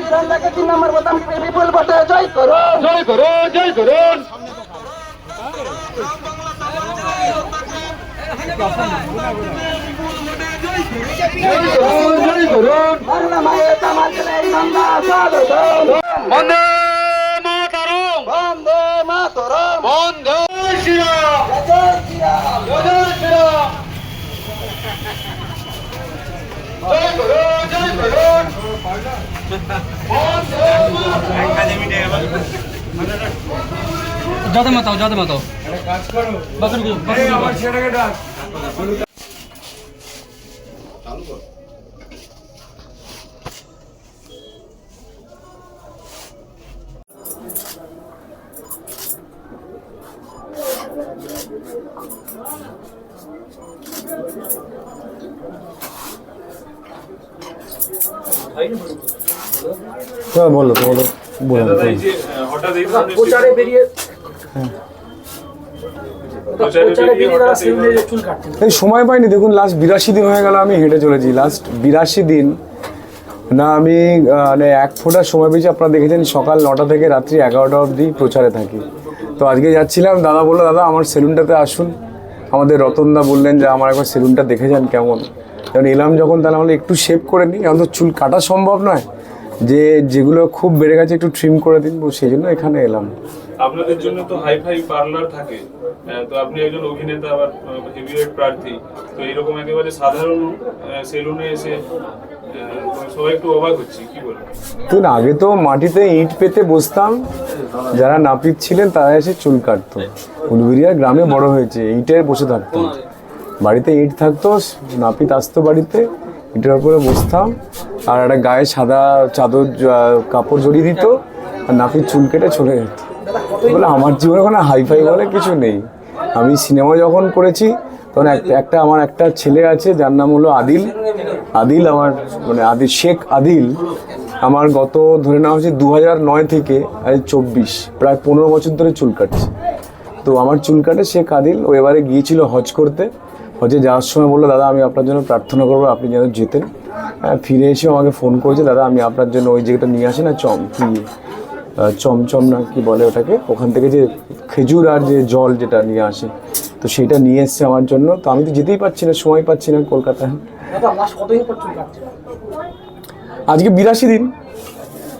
ইরানটাকে তিন নম্বর বোতাম টিপে বিপুল ভোটে জয় করো জয় করুন জয় করুন। জয় করুন বাংলা মায়ের জামাতে ইমানদা স্বাগত বন্দে মাতারম। বন্দে মাতরম। বন্দে শ্রীরাম জয় শ্রীরাম জয় করুন জয় করুন যাতে মাতাও যাতে মাতাও হ্যাঁ বলো বলো বলো। প্রচারে বেরিয়ে এই চুল কাটছেন এই সময় পাইনি দেখুন লাস্ট বিরাশি দিন হয়ে গেল আমি হেঁটে চলেছি। লাস্ট বিরাশি দিন না আমি মানে এক ফোঁটা সময় পেয়েছি। আপনারা দেখেছেন সকাল নটা থেকে রাত্রি এগারোটা অবধি প্রচারে থাকি। তো আজকে যাচ্ছিলাম দাদা বলল দাদা আমার সেলুনটাতে আসুন। আমাদের রতনদা বললেন যে আমার একবার সেলুনটা দেখে যান কেমন। যখন এলাম যখন তাহলে আমরা একটু শেভ করে নিই এখন তো চুল কাটা সম্ভব নয়। যে যেগুলো খুব বেড়ে গেছে একটু ট্রিম করে দিন সেই জন্য এখানে এলাম। আপনাদের জন্য তো হাই ফাই পার্লার থাকে তো আপনি একজন অভিনেতা আবার হেভিওয়েট প্রার্থী। তো এরকম একেবারে সাধারণ সেলুনে এসে সবাই একটু অবাক হচ্ছে কি বলব? দেখুন আগে তো মাটিতে ইট পেতে বসতাম। যারা নাপিত ছিলেন তারা এসে চুল কাটতো। উলুবেরিয়া গ্রামে বড় হয়েছে ইটে বসে থাকতো। বাড়িতে ইট থাকতো নাপিত আসতো বাড়িতে। ইটের উপরে বসতাম, আর একটা গায়ে সাদা চাদর কাপড় জড়িয়ে দিত, আর নাপিত চুল কেটে চলে যেত। বলে আমার জীবনে কোনো হাইফাই বলে কিছু নেই। আমি সিনেমা যখন করেছি, তখন একটা আমার একটা ছেলে আছে, যার নাম হলো আদিল। আদিল আমার মানে আদিল শেখ আদিল, আমার গত ধরে নেওয়া হচ্ছে দু হাজার নয় থেকে চব্বিশ, প্রায় পনেরো বছর ধরে চুল কাটছে। তো আমার চুল কাটে শেখ আদিল। ও এবারে গিয়েছিল হজ করতে। হজে যাওয়ার সময় বলল দাদা আমি আপনার জন্য প্রার্থনা করব আপনি যেন যেতেন। হ্যাঁ, ফিরে এসে আমাকে ফোন করেছে দাদা আমি আপনার জন্য ওই জায়গাটা নিয়ে আসি না চম কি চমচম না কি বলে ওটাকে ওখান থেকে যে খেজুর আর যে জল যেটা নিয়ে আসে তো সেটা নিয়ে এসছে আমার জন্য। তো আমি তো যেতেই পারছি না সময় পাচ্ছি না কলকাতায়। আজকে বিরাশি দিন।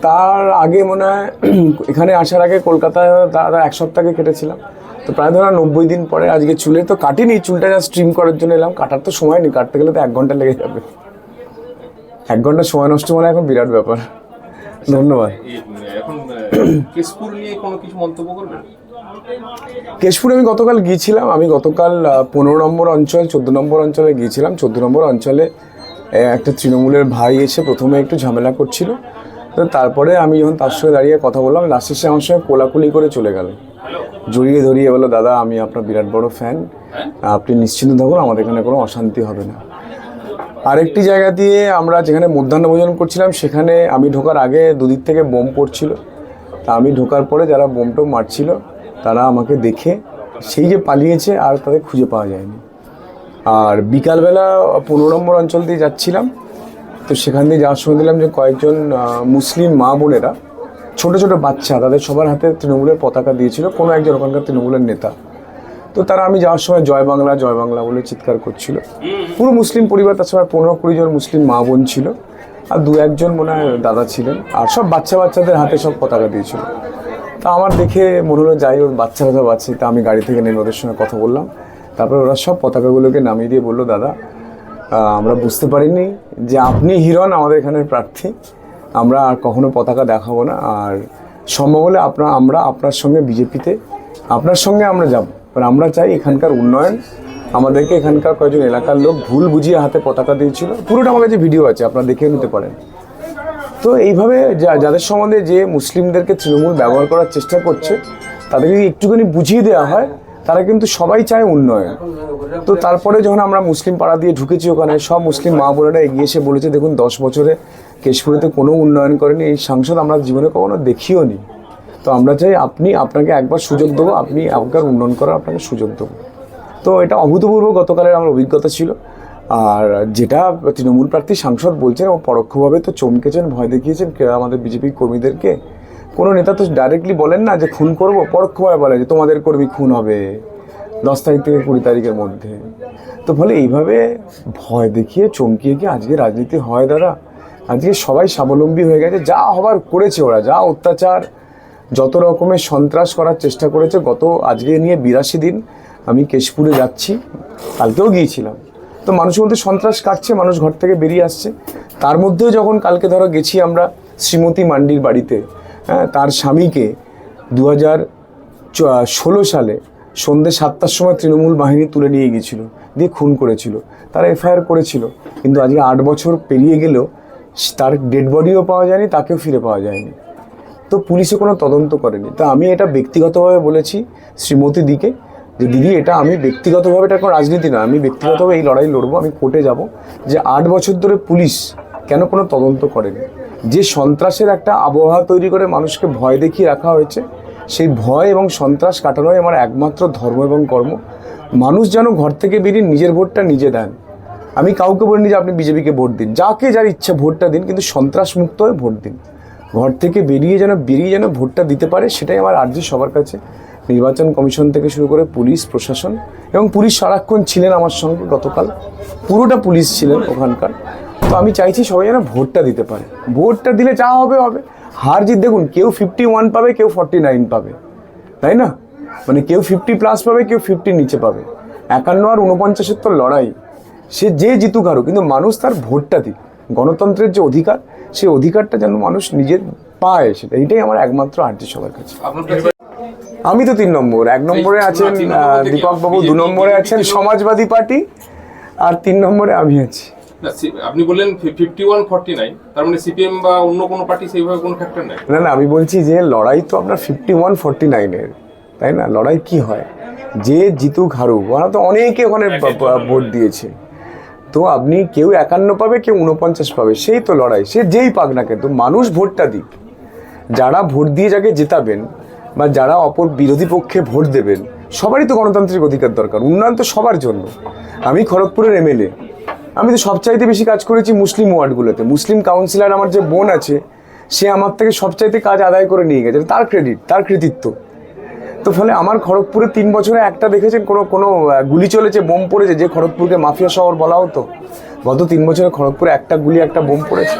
তার আগে মনে হয় এখানে আসার আগে কলকাতায় তারা এক সপ্তাহ কেটেছিলাম। তো প্রায় ধরো নব্বই দিন পরে আজকে চুলে তো কাটিনি চুলটা যা স্ট্রিম করার জন্য এলাম। কাটার তো সময় নেই কাটতে গেলে তো এক ঘণ্টা লেগে যাবে। এক ঘণ্টা সময় নষ্ট মানে এখন বিরাট ব্যাপার। ধন্যবাদ। এখন কেশপুর নিয়ে কোনো কিছু মন্তব্য করবেন? কেশপুরে আমি গতকাল গিয়েছিলাম আমি গতকাল পনেরো নম্বর অঞ্চল চোদ্দ নম্বর অঞ্চলে গিয়েছিলাম। চোদ্দ নম্বর অঞ্চলে একটা তৃণমূলের ভাই এসে প্রথমে একটু ঝামেলা করছিল। তো তারপরে আমি যখন তার সঙ্গে দাঁড়িয়ে কথা বললাম লাস্টে সে আমার সঙ্গে কোলাকুলি করে চলে গেল। জড়িয়ে ধরিয়ে বলো দাদা আমি আপনার বিরাট বড় ফ্যান। আপনি নিশ্চিন্ত থাকুন আমাদের এখানে কোনো অশান্তি হবে না। আরেকটি জায়গা দিয়ে আমরা যেখানে মধ্যাহ্ন ভোজন করছিলাম সেখানে আমি ঢোকার আগে দুদিক থেকে বোম পড়ছিল। তা আমি ঢোকার পরে যারা বোম টোম মারছিল তারা আমাকে দেখে সেই যে পালিয়েছে আর তাদের খুঁজে পাওয়া যায়নি। আর বিকালবেলা পনেরো নম্বর অঞ্চল দিয়ে যাচ্ছিলাম। তো সেখান দিয়ে যাওয়ার সময় দিলাম যে কয়েকজন মুসলিম মা বোনেরা ছোট ছোট বাচ্চা, তাদের সবার হাতে তৃণমূলের পতাকা দিয়েছিল, কোনো একজন ওখানকার তৃণমূলের নেতা। তো তারা আমি যাওয়ার সময় জয় বাংলা জয় বাংলা বলে চিৎকার করছিল। পুরো মুসলিম পরিবার, তার সময় পনেরো কুড়ি জন মুসলিম মা বোন ছিল আর দু একজন মনে হয় দাদা ছিলেন আর সব বাচ্চা বাচ্চাদের হাতে সব পতাকা দিয়েছিল। তা আমার দেখে মনে হলো, যাই ওর বাচ্চারা সব আছে, তা আমি গাড়ি থেকে নেমে ওদের সঙ্গে কথা বললাম। তারপরে ওরা সব পতাকাগুলোকে নামিয়ে দিয়ে বলল, দাদা আমরা বুঝতে পারিনি যে আপনি হিরণ আমাদের এখানের প্রার্থী। আমরা আর কখনো পতাকা দেখাবো না। আর সম্ভব হলে আপনার, আমরা আপনার সঙ্গে বিজেপিতে, আপনার সঙ্গে আমরা যাব। কারণ আমরা চাই এখানকার উন্নয়ন। আমাদেরকে এখানকার কয়েকজন এলাকার লোক ভুল বুঝিয়ে হাতে পতাকা দিয়েছিল। পুরোটা আমার কাছে ভিডিও আছে, আপনারা দেখে নিতে পারেন। তো এইভাবে যা- যাদের সম্বন্ধে যে মুসলিমদেরকে তৃণমূল ব্যবহার করার চেষ্টা করছে, তাদেরকে একটুখানি বুঝিয়ে দেওয়া হয়, তারা কিন্তু সবাই চায় উন্নয়ন। তো তারপরে যখন আমরা মুসলিম পাড়া দিয়ে ঢুকেছি ওখানে, সব মুসলিম মা বোনেরা এগিয়ে এসে বলেছে, দেখুন, দশ বছরে কেশপুরেতে কোনো উন্নয়ন করেনি, এই সাংসদ আমরা জীবনে কখনো দেখিও নি তো আমরা চাই আপনি আপনাকে একবার সুযোগ দেবো, আপনি আপনার উন্নয়ন করার আপনাকে সুযোগ দেবো। তো এটা অভূতপূর্ব, গতকালের আমার অভিজ্ঞতা ছিল। আর যেটা তৃণমূল প্রার্থী সাংসদ বলছেন ও পরোক্ষভাবে তো চমকেছেন, ভয় দেখিয়েছেন আমাদের বিজেপি কর্মীদেরকে। কোনো নেতা তো ডাইরেক্টলি বলেন না যে খুন করব, পরোক্ষভাবে বলে যে তোমাদের কর্মী খুন হবে দশ তারিখ থেকে কুড়ি তারিখের মধ্যে। তো ফলে এইভাবে ভয় দেখিয়ে, চমকিয়ে কি আজকে রাজনীতি হয় দাদা আজকে সবাই স্বাবলম্বী হয়ে গেছে। যা হবার করেছে ওরা, যা অত্যাচার, যত রকমের সন্ত্রাস করার চেষ্টা করেছে, গত আজকে নিয়ে বিরাশি দিন আমি কেশপুরে যাচ্ছি, কালকেও গিয়েছিলাম। তো মানুষের মধ্যে সন্ত্রাস কাটছে, মানুষ ঘর থেকে বেরিয়ে আসছে। তার মধ্যেও যখন কালকে ধরো গেছি আমরা শ্রীমতী মান্ডির বাড়িতে হ্যাঁ তার স্বামীকে দু হাজার ষোলো সালে সন্ধ্যে সাতটার সময় তৃণমূল বাহিনী তুলে নিয়ে গিয়েছিল, দিয়ে খুন করেছিল। তারা এফআইআর করেছিল, কিন্তু আজকে আট বছর পেরিয়ে গেলেও তার ডেড বডিও পাওয়া যায়নি, তাকেও ফিরে পাওয়া যায়নি। তো পুলিশে কোনো তদন্ত করেনি। তা আমি এটা ব্যক্তিগতভাবে বলেছি শ্রীমতী দিকে যে, দিদি, এটা আমি ব্যক্তিগতভাবে, এটা কোনো রাজনীতি না আমি ব্যক্তিগতভাবে এই লড়াই লড়বো, আমি কোর্টে যাব। যে, আট বছর ধরে পুলিশ কেন কোনো তদন্ত করেনি? যে, সন্ত্রাসের একটা আবহাওয়া তৈরি করে মানুষকে ভয় দেখিয়ে রাখা হয়েছে, সেই ভয় এবং সন্ত্রাস কাটানোই আমার একমাত্র ধর্ম এবং কর্ম। মানুষ যেন ঘর থেকে বেরিয়ে নিজের ভোটটা নিজে দেন। আমি কাউকে বলিনি যে আপনি বিজেপিকে ভোট দিন। যাকে যার ইচ্ছা ভোটটা দিন, কিন্তু সন্ত্রাসমুক্ত হয়ে ভোট দিন। ঘর থেকে বেরিয়ে যেন বেরিয়ে যেন ভোটটা দিতে পারে, সেটাই আমার আর্জি সবার কাছে। নির্বাচন কমিশন থেকে শুরু করে পুলিশ, প্রশাসন এবং পুলিশ সারাক্ষণ ছিলেন আমার সঙ্গে গতকাল। পুরোটা পুলিশ ছিলেন ওখানকার। তো আমি চাইছি সবাই যেন ভোটটা দিতে পারে। ভোটটা দিলে যা হবে হবে। হার জিত দেখুন, কেউ ফিফটি ওয়ান পাবে, কেউ ফর্টি নাইন পাবে। তাই না? মানে কেউ ফিফটি প্লাস পাবে, কেউ ফিফটি নিচে পাবে। একান্ন আর উনপঞ্চাশের তো লড়াই। সে যে জিতুক আরও কিন্তু মানুষ তার ভোটটা দিক। গণতন্ত্রের যে অধিকার সেই অধিকারটা যেন মানুষ নিজের পায় সেটা এইটাই আমার একমাত্র আর্য সবার কাছে। আমি তো তিন নম্বর এক নম্বরে আছেন দীপক বাবু দু নম্বরে আছেন সমাজবাদী পার্টি আর তিন নম্বরে আমি আছি। আপনি বললেন ফিফটি ওয়ান ফর্টি নাইন তার মানে সিপিএম বা অন্য কোনো পার্টি সেইভাবে কোনো ফ্যাক্টর নাই। না না আমি বলছি যে লড়াই তো আপনার ফিফটি ওয়ান ফর্টি নাইনের তাই না? লড়াই কি হয়? যে জিতুক হারুক ওরা তো অনেকে ওখানে ভোট দিয়েছে। তো আপনি কেউ একান্ন পাবে, কেউ উনপঞ্চাশ পাবে, সেই তো লড়াই, সে যেই পাক না কিন্তু মানুষ ভোটটা দিক। যারা ভোট দিয়ে যাকে জেতাবেন বা যারা অপর বিরোধী পক্ষে ভোট দেবেন, সবারই তো গণতান্ত্রিক অধিকার দরকার, উন্নয়ন তো সবার জন্য। আমি খড়গপুরের এমএলএ আমি তো সবচাইতে বেশি কাজ করেছি মুসলিম ওয়ার্ডগুলোতে। মুসলিম কাউন্সিলর আমার যে বোন আছে, সে আমার থেকে সবচাইতে কাজ আদায় করে নিয়ে গেছে, তার ক্রেডিট তার কৃতিত্ব। তো ফলে আমার খড়গপুরে তিন বছরে একটা দেখেছেন, কোনো কোনো গুলি চলেছে, বোম পড়েছে, যে খড়গপুরকে মাফিয়া শহর বলা হতো। গত তিন বছরে খড়গপুরে একটা গুলি, একটা বোম পড়েছে।